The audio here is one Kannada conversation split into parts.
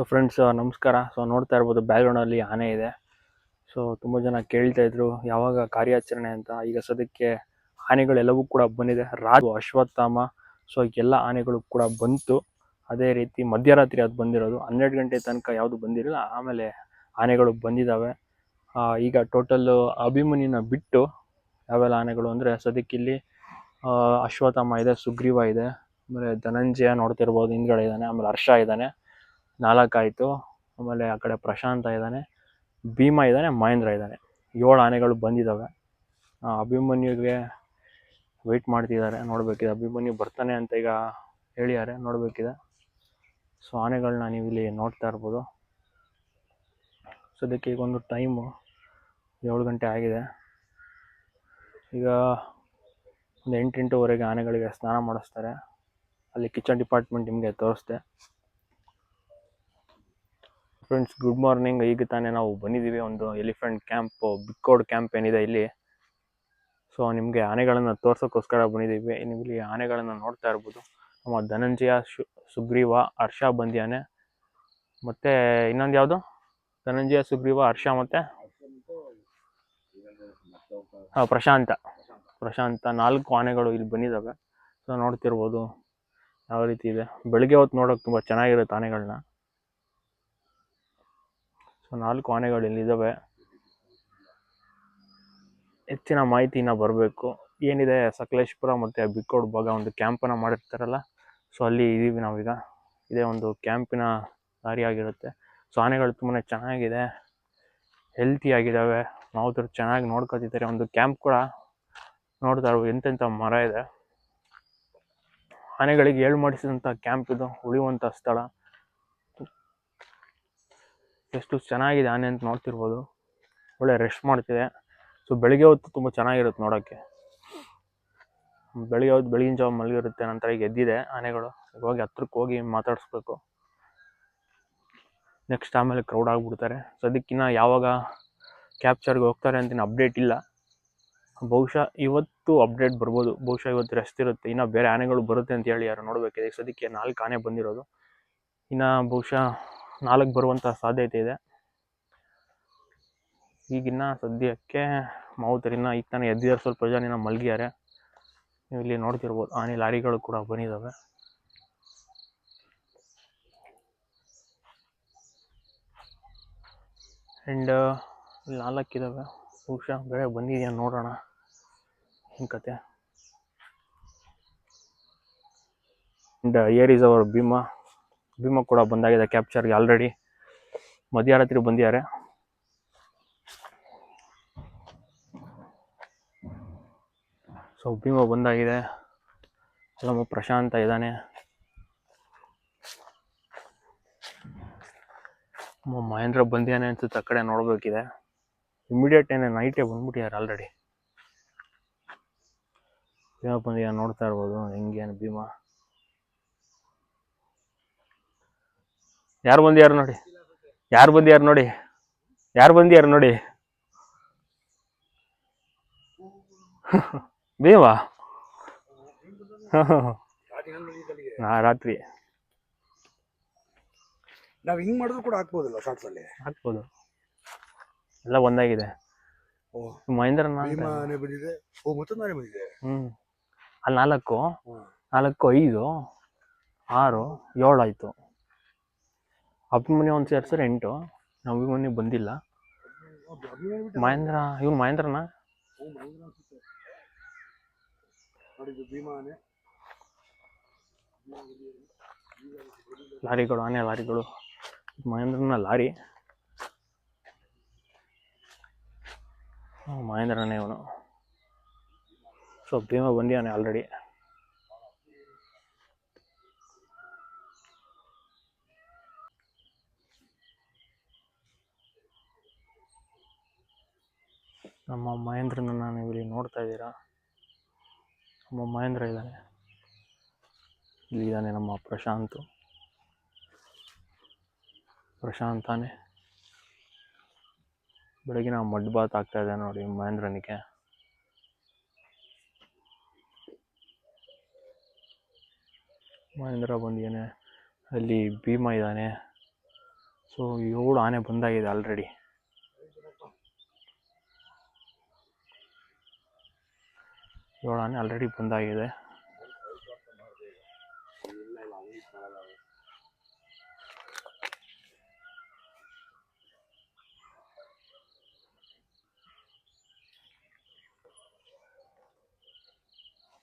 ಸೊ ಫ್ರೆಂಡ್ಸ್ ನಮಸ್ಕಾರ. ಸೊ ನೋಡ್ತಾ ಇರ್ಬೋದು ಬ್ಯಾಕ್ಗ್ರೌಂಡಲ್ಲಿ ಆನೆ ಇದೆ. ಸೊ ತುಂಬ ಜನ ಕೇಳ್ತಾ ಇದ್ರು, ಯಾವಾಗ ಕಾರ್ಯಾಚರಣೆ ಅಂತ. ಈಗ ಸದ್ಯಕ್ಕೆ ಆನೆಗಳೆಲ್ಲವೂ ಕೂಡ ಬಂದಿದೆ. ರಾಜು, ಅಶ್ವತ್ಥಾಮ ಸೊ ಎಲ್ಲ ಆನೆಗಳು ಕೂಡ ಬಂತು. ಅದೇ ರೀತಿ ಮಧ್ಯರಾತ್ರಿ ಅದು ಬಂದಿರೋದು. ಹನ್ನೆರಡು ಗಂಟೆ ತನಕ ಯಾವುದು ಬಂದಿರಲಿಲ್ಲ ಆಮೇಲೆ ಆನೆಗಳು ಬಂದಿದ್ದಾವೆ ಈಗ ಟೋಟಲ್ ಅಭಿಮನ್ಯುನ ಬಿಟ್ಟು ಯಾವೆಲ್ಲ ಆನೆಗಳು ಅಂದರೆ ಸದ್ಯಕ್ಕೆ ಇಲ್ಲಿ ಅಶ್ವತ್ಥಾಮ ಇದೆ, ಸುಗ್ರೀವ ಇದೆ, ಆಮೇಲೆ ಧನಂಜಯ ನೋಡ್ತಿರ್ಬೋದು ಹಿಂದ್ಗಡೆ ಇದ್ದಾನೆ, ಆಮೇಲೆ ಹರ್ಷ ಇದ್ದಾನೆ. ನಾಲ್ಕಾಯಿತು ಆಮೇಲೆ ಆ ಕಡೆ ಪ್ರಶಾಂತ ಇದ್ದಾನೆ. ಭೀಮ ಇದ್ದಾನೆ, ಮಹೇಂದ್ರ ಇದ್ದಾನೆ. ಏಳು ಆನೆಗಳು ಬಂದಿದ್ದಾವೆ ಅಭಿಮನ್ಯುಗೆ ವೆಯ್ಟ್ ಮಾಡ್ತಿದ್ದಾರೆ. ನೋಡಬೇಕಿದೆ. ಅಭಿಮನ್ಯು ಬರ್ತಾನೆ ಅಂತ ಈಗ ಹೇಳಿದ್ದಾರೆ. ನೋಡಬೇಕಿದೆ. ಸೊ ಆನೆಗಳನ್ನ ನೀವು ನೋಡ್ತಾ ಇರ್ಬೋದು. ಸದ್ಯಕ್ಕೆ ಈಗ ಒಂದು ಟೈಮು ಏಳು ಗಂಟೆ ಆಗಿದೆ. ಈಗ ಒಂದು ಎಂಟು, ಎಂಟೂವರೆಗೆ ಆನೆಗಳಿಗೆ ಸ್ನಾನ ಮಾಡಿಸ್ತಾರೆ. ಅಲ್ಲಿ ಕಿಚನ್ ಡಿಪಾರ್ಟ್ಮೆಂಟ್ ನಿಮಗೆ ತೋರಿಸ್ದೆ ಫ್ರೆಂಡ್ಸ್ ಗುಡ್ ಮಾರ್ನಿಂಗ್ ಈಗ ತಾನೇ ನಾವು ಬಂದಿದ್ದೀವಿ. ಒಂದು ಎಲಿಫೆಂಟ್ ಕ್ಯಾಂಪ್ ಬಿಕ್ಕೋಡ್ ಕ್ಯಾಂಪ್ ಏನಿದೆ ಇಲ್ಲಿ. ಸೊ ನಿಮಗೆ ಆನೆಗಳನ್ನು ತೋರಿಸೋಕ್ಕೋಸ್ಕರ ಬಂದಿದ್ದೀವಿ. ಇಲ್ಲಿ ಆನೆಗಳನ್ನು ನೋಡ್ತಾ ಇರ್ಬೋದು. ನಮ್ಮ ಧನಂಜಯ ಸುಗ್ರೀವ, ಹರ್ಷ ಬಂದಿಯಾನೆ ಮತ್ತು ಇನ್ನೊಂದು ಯಾವುದು? ಧನಂಜಯ, ಸುಗ್ರೀವ, ಹರ್ಷ ಮತ್ತು? ಹಾಂ, ಪ್ರಶಾಂತ. ಪ್ರಶಾಂತ. ನಾಲ್ಕು ಆನೆಗಳು ಇಲ್ಲಿ ಬಂದಿದ್ದಾವೆ. ಸೊ ನೋಡ್ತಿರ್ಬೋದು. ಯಾವ ರೀತಿ ಇದೆ. ಬೆಳಗ್ಗೆ ಹೊತ್ತು ನೋಡೋಕೆ ತುಂಬ ಚೆನ್ನಾಗಿರುತ್ತೆ ಆನೆಗಳನ್ನ ಸೊ ನಾಲ್ಕು ಆನೆಗಳು ಇಲ್ಲಿದ್ದಾವೆ ಹೆಚ್ಚಿನ ಮಾಹಿತಿನ ಬರಬೇಕು. ಏನಿದೆ? ಸಕಲೇಶ್ಪುರ ಮತ್ತು ಬಿಕ್ಕೋಡ್ ಭಾಗ ಒಂದು ಕ್ಯಾಂಪನ್ನು ಮಾಡಿರ್ತಾರಲ್ಲ ಸೊ ಅಲ್ಲಿ ಇದ್ದೀವಿ ನಾವೀಗ. ಇದೇ ಒಂದು ಕ್ಯಾಂಪಿನ ದಾರಿ ಆಗಿರುತ್ತೆ. ಸೊ ಆನೆಗಳು ತುಂಬಾ ಚೆನ್ನಾಗಿದೆ. ಹೆಲ್ತಿಯಾಗಿದ್ದಾವೆ ನಾವು ಮಾವುತರು ಚೆನ್ನಾಗಿ ನೋಡ್ಕೊತಿದ್ದಾರೆ ಒಂದು ಕ್ಯಾಂಪ್ ಕೂಡ ನೋಡ್ತಾ ಎಂತೆಂಥ ಮರ ಇದೆ. ಆನೆಗಳಿಗೆ ಏಳು ಮಾಡಿಸಿದಂಥ ಕ್ಯಾಂಪ್ ಇದು, ಉಳಿಯುವಂಥ ಸ್ಥಳ. ಎಷ್ಟು ಚೆನ್ನಾಗಿದೆ ಆನೆ ಅಂತ ನೋಡ್ತಿರ್ಬೋದು. ಒಳ್ಳೆ ರೆಸ್ಟ್ ಮಾಡ್ತಿದೆ. ಸೊ ಬೆಳಿಗ್ಗೆ ಹೊತ್ತು ತುಂಬ ಚೆನ್ನಾಗಿರುತ್ತೆ ನೋಡೋಕ್ಕೆ. ಬೆಳಿಗ್ಗೆ ಹೊತ್ತು ಬೆಳಗಿನ ಜಾವ ಮಲಗಿರುತ್ತೆ, ನಂತರ ಈಗ ಎದ್ದಿದೆ ಆನೆಗಳು. ಹೋಗಿ ಹತ್ರಕ್ಕೆ ಹೋಗಿ ಮಾತಾಡಿಸ್ಬೇಕು. ನೆಕ್ಸ್ಟ್ ಆಮೇಲೆ ಕ್ರೌಡ್ ಆಗಿಬಿಡ್ತಾರೆ. ಅದಕ್ಕಿನ್ನ ಯಾವಾಗ ಕ್ಯಾಪ್ಚರ್ಗೆ ಹೋಗ್ತಾರೆ ಅಂತ ಅಪ್ಡೇಟ್ ಇಲ್ಲ. ಬಹುಶಃ ಇವತ್ತು ಅಪ್ಡೇಟ್ ಬರ್ಬೋದು. ಬಹುಶಃ ಇವತ್ತು ರೆಸ್ಟ್ ಇರುತ್ತೆ. ಇನ್ನು ಬೇರೆ ಆನೆಗಳು ಬರುತ್ತೆ ಅಂತ ಹೇಳಿ ಯಾರು ನೋಡಬೇಕಿದೆ ಸದ್ಯಕ್ಕೆ ನಾಲ್ಕು ಆನೆ ಬಂದಿರೋದು. ಇನ್ನು ಬಹುಶಃ ನಾಲ್ಕು ಬರುವಂಥ ಸಾಧ್ಯತೆ ಇದೆ. ಈಗಿನ್ನ ಸದ್ಯಕ್ಕೆ ಮಾವುತರಿನ ಈಗ ತಾನೇ ಎದ್ದಿದ್ದಾರೆ. ಸ್ವಲ್ಪ ಜನ ಮಲಗಿದ್ದಾರೆ. ನೀವು ಇಲ್ಲಿ ನೋಡ್ತಿರ್ಬೋದು, ಆನೆ ಲಾರಿಗಳು ಕೂಡ ಬಂದಿದ್ದಾವೆ ಆ್ಯಂಡ್ ನಾಲ್ಕಿದ್ದಾವೆ ಬಹುಶಃ ಬೇರೆ ಬಂದಿದೆಯಾ ನೋಡೋಣ. ಏನು ಕತೆ. And here is our Bheema. Bheema ಕೂಡ ಬಂದಾಗಿದೆ ಕ್ಯಾಪ್ಚರ್ಗೆ ಆಲ್ರೆಡಿ ಮಧ್ಯರಾತ್ರಿ ಬಂದಿದ್ದಾರೆ. ಸೊ ಭೀಮ ಬಂದಾಗಿದೆ. ನಮ್ಮ ಪ್ರಶಾಂತ ಇದ್ದಾನೆ. ಮಹೇಂದ್ರ ಬಂದಿಯಾನೆ ಅನ್ಸುತ್ತೆ ಆ ಕಡೆ ನೋಡಬೇಕಿದೆ. ಇಮಿಡಿಯೇಟ್ ಏನೇ ನೈಟೇ ಬಂದ್ಬಿಟ್ಟಿದ್ದಾರೆ ಆಲ್ರೆಡಿ ಭೀಮ ಬಂದಿಯ ನೋಡ್ತಾ ಇರ್ಬೋದು. ಹೆಂಗೇನು ಭೀಮ? ಯಾರು ಬಂದಿಯಾರು ನೋಡಿ? ಯಾರು ಬಂದಿಯಾರು ನೋಡಿ? ಯಾರು ಬಂದಿಯಾರು ನೋಡಿ? ಬೇವಾ ಹಾ ರಾತ್ರಿ. ನಾವು ಹಿಂಗ್ ಮಾಡಿದ್ರು ಕೂಡ ಹಾಕ್ಬೋದಲ್ಲ ಶಾರ್ಟ್ಸ್ ಅಲ್ಲಿ. ಹಾಕ್ಬೋದು. ಎಲ್ಲ ಒಂದಾಗಿದೆ. ಮಹೇಂದ್ರ ಬಂದಿದೆ. ಓ ಮತ್ತೊಂದು ಬಂದಿದೆ. ಹ್ಮ್. ಅಲ್ಲಿ ನಾಲ್ಕು. ನಾಲ್ಕು ಐದು ಆರು ಏಳು ಆಯ್ತು. ಅಭಿಮನ್ಯು ಒಂದು ಸೇರ್ಸಿದ್ರೆ ಎಂಟು. ನಾವು ಅಭಿಮನ್ಯು ಬಂದಿಲ್ಲ. ಮಹೇಂದ್ರ, ಇವ್ನು ಮಹೇಂದ್ರನ? ಲಾರಿಗಳು, ಆನೆ ಲಾರಿಗಳು. ಮಹೇಂದ್ರನ ಲಾರಿ. ಮಹೇಂದ್ರನೇ ಇವನು. ಸೊ ಭೀಮ ಬಂದಿದ್ದಾನೆ ಆಲ್ರೆಡಿ ನಮ್ಮ ಮಹೇಂದ್ರನನ್ನು ನೀವು ಇಲ್ಲಿ ನೋಡ್ತಾ ಇದ್ದೀರಾ? ನಮ್ಮ ಮಹೇಂದ್ರ ಇದ್ದಾನೆ. ಇಲ್ಲಿದ್ದಾನೆ ನಮ್ಮ ಪ್ರಶಾಂತ್. ಪ್ರಶಾಂತಾನೆ ಬೆಳಗಿನ ಮಡ್ ಬಾತ್ ಆಗ್ತಾ ಇದೆ ನೋಡಿ ಮಹೇಂದ್ರನಿಗೆ. ಮಹೇಂದ್ರ ಬಂದಿದ್ದಾನೆ ಅಲ್ಲಿ ಭೀಮ ಇದ್ದಾನೆ. ಸೊ ಏಳು ಆನೆ ಬಂದಾಗಿದೆ ಆಲ್ರೆಡಿ ಆನೆ ಆಲ್ರೆಡಿ ಬಂದಾಗಿದೆ.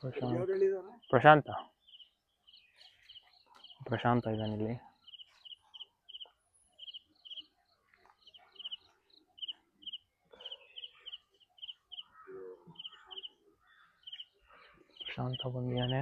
ಪ್ರಶಾಂತ. ಪ್ರಶಾಂತ. ಪ್ರಶಾಂತ ಇದ್ದಾನೆ ಪ್ರಶಾಂತ ಬಂದಿದ್ದಾನೆ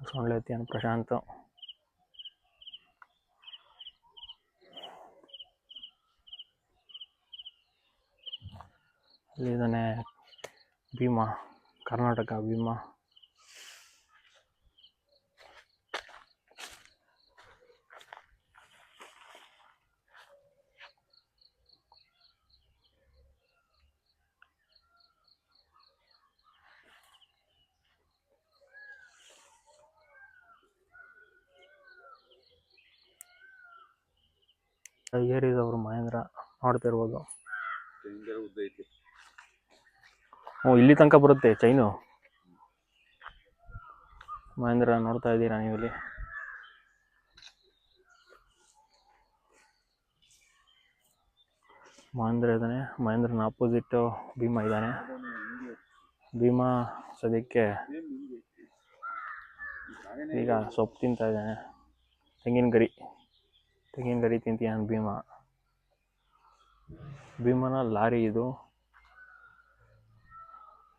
ಸೊಳ್ಳೆ ಎತ್ತಿಯಾನ ಪ್ರಶಾಂತ್ ಭೀಮಾ ಕರ್ನಾಟಕ ಭೀಮಾ ಏರಿದವರು ಮಹೇಂದ್ರ ನೋಡ್ತಾ ಇರ್ಬೋದು. ಉದ್ದ ಐತಿ. ಹ್ಞೂ ಇಲ್ಲಿ ತನಕ ಬರುತ್ತೆ ಚೈನು ಮಹೇಂದ್ರ ನೋಡ್ತಾ ಇದ್ದೀರಾ ನೀವು ಇಲ್ಲಿ? ಮಹೇಂದ್ರ ಇದ್ದಾನೆ. ಮಹೇಂದ್ರನ ಅಪೋಸಿಟ್ ಭೀಮಾ ಇದ್ದಾನೆ. ಭೀಮಾ ಸದ್ಯಕ್ಕೆ ಈಗ ಸೊಪ್ಪು ತಿಂತಾ ಇದ್ದಾನೆ. ತೆಂಗಿನ ಗರಿ ತೆಂಗಿನ ಗರಿ ಅಂತ ಭೀಮ? ಭೀಮನ ಲಾರಿ ಇದು.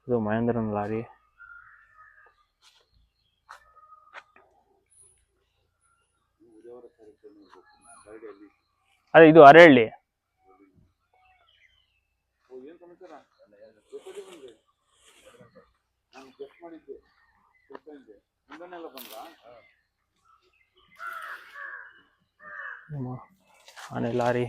ಇದು ಮಹೇಂದ್ರನ ಲಾರಿ. ಅದೇ ಇದು ಮಾಡಿದ್ದೆ. ಆನೆ ಲಾರಿ.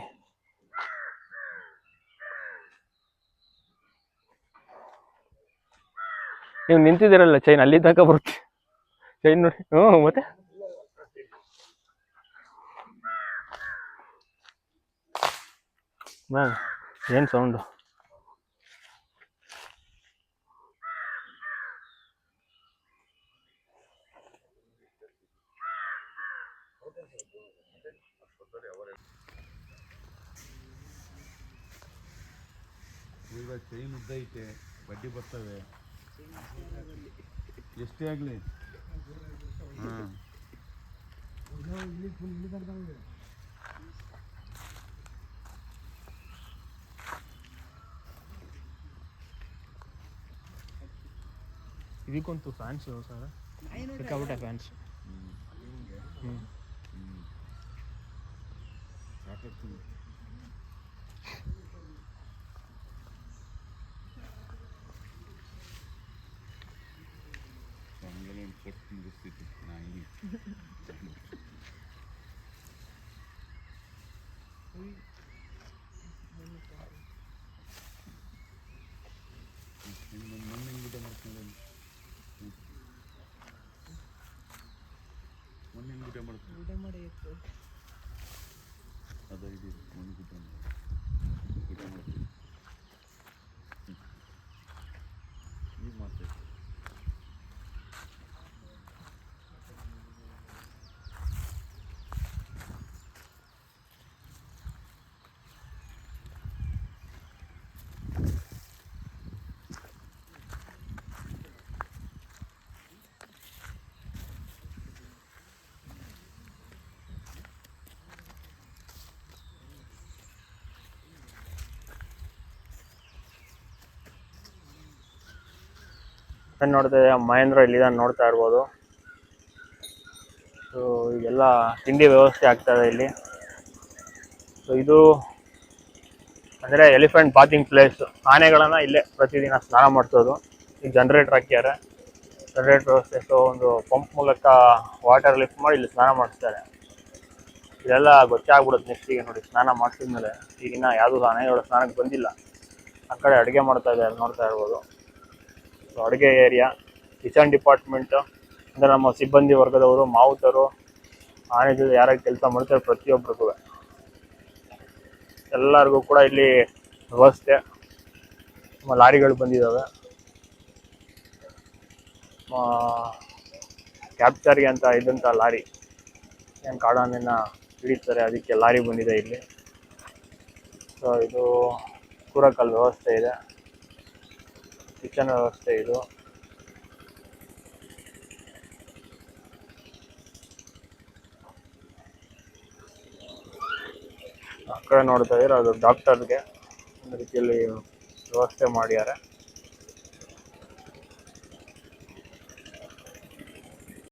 ನೀವು ನಿಂತಿದ್ದೀರಲ್ಲ ಚೈನ್ ಅಲ್ಲಿ ತನಕ ಬರುತ್ತೆ. ಚೈನ್ ನೋಡಿ. ಹ್ಞೂ ಮತ್ತೆ? ಏನು ಸೌಂಡು ಈಗ ಚೈನ್ ಉದ್ದ ಐತೆ ಬಡ್ಡಿ ಬರ್ತವೆ. ಎಷ್ಟೇ ಆಗಲಿ. ಹಾಂ. ಇದಕ್ಕೊಂತು ಫ್ಯಾನ್ಸು ಸರ್. ಸಿಕ್ಕಾಬಿಟ್ಟೆ ಫ್ಯಾನ್ಸ್ ಹ್ಞೂ ಸಾಕಾಗ್ತದೆ ಹಂಗೆಲ್ಲ ಒಂದು ಕೊಟ್ಟು ಮುಗಿಸ್ತಿತ್ತು ನಾಯಿ ಮೊನ್ನೆ ಊಟ ಮಾಡ್ಕೊಂಡು ಮೊನ್ನೆ ಊಟ ಮಾಡ್ಕೊಂಡು ಊಟ ಮಾಡಿ ಇತ್ತು ಅದ ಇದು ಮೊನ್ನೆ ಊಟ ಊಟ ಮಾಡ್ತೀವಿ ಏನು ನೋಡ್ತಾ ಇದ್ದೀರಾ ಮಹೇಂದ್ರ ಇಲ್ಲಿದ ನೋಡ್ತಾ ಇರ್ಬೋದು. ಸೊ ಇದೆಲ್ಲ ತಿಂಡಿ ವ್ಯವಸ್ಥೆ ಆಗ್ತದೆ ಇಲ್ಲಿ. ಸೊ ಇದು ಅಂದರೆ ಎಲಿಫೆಂಟ್ ಬಾತಿಂಗ್ ಪ್ಲೇಸ್. ಆನೆಗಳನ್ನು ಇಲ್ಲೇ ಪ್ರತಿದಿನ ಸ್ನಾನ ಮಾಡಿಸೋದು. ಈಗ ಜನ್ರೇಟರ್ ಹಾಕ್ಯಾರೆ. ಜನ್ರೇಟ್ರ್ ವ್ಯವಸ್ಥೆ ಸೊ ಒಂದು ಪಂಪ್ ಮೂಲಕ ವಾಟರ್ ಲಿಫ್ಟ್ ಮಾಡಿ ಇಲ್ಲಿ ಸ್ನಾನ ಮಾಡಿಸ್ತಾರೆ. ಇದೆಲ್ಲ ಗೊತ್ತಾಗ್ಬಿಡುತ್ತೆ ನೆಕ್ಸ್ಟಿಗೆ ನೋಡಿ, ಸ್ನಾನ ಮಾಡಿಸಿದ್ಮೇಲೆ. ಈಗಿನ ಯಾವುದೂ ಆನೆಗಳು ಸ್ನಾನಕ್ಕೆ ಬಂದಿಲ್ಲ. ಆ ಕಡೆ ಅಡುಗೆ ಮಾಡ್ತಾ ಇದ್ದಾರೆ, ನೋಡ್ತಾ ಇರ್ಬೋದು. ಸೊ ಅಡುಗೆ ಏರಿಯಾ ಕಿಚನ್ ಡಿಪಾರ್ಟ್ಮೆಂಟು ಅಂದರೆ ನಮ್ಮ ಸಿಬ್ಬಂದಿ ವರ್ಗದವರು, ಮಾವುತರು ಆನೆ ಜೊತೆ ಕೆಲಸ ಮಾಡ್ತಾರೆ ಪ್ರತಿಯೊಬ್ಬರಿಗೂ ಎಲ್ಲರಿಗೂ ಕೂಡ ಇಲ್ಲಿ ವ್ಯವಸ್ಥೆ, ನಮ್ಮ ಲಾರಿಗಳು ಬಂದಿದ್ದಾವೆ ಕ್ಯಾಪ್ಚರ್ಗೆ ಅಂತ ಇದ್ದಂಥ ಲಾರಿ, ಏನು ಕಾಡಾನೆನ ಹಿಡಿತಾರೆ, ಅದಕ್ಕೆ ಲಾರಿ ಬಂದಿದೆ ಇಲ್ಲಿ. ಸೊ ಇದು ಕೂರಕಲ್ ವ್ಯವಸ್ಥೆ ಇದೆ. ಕಿಚನ್ ವ್ಯವಸ್ಥೆ ಇದು. ಆ ಕಡೆ ನೋಡ್ತಾ ಇದ್ರೆ ಅದು ಡಾಕ್ಟರ್ಗೆ ಒಂದು ರೀತಿಯಲ್ಲಿ ವ್ಯವಸ್ಥೆ ಮಾಡಿದ್ದಾರೆ.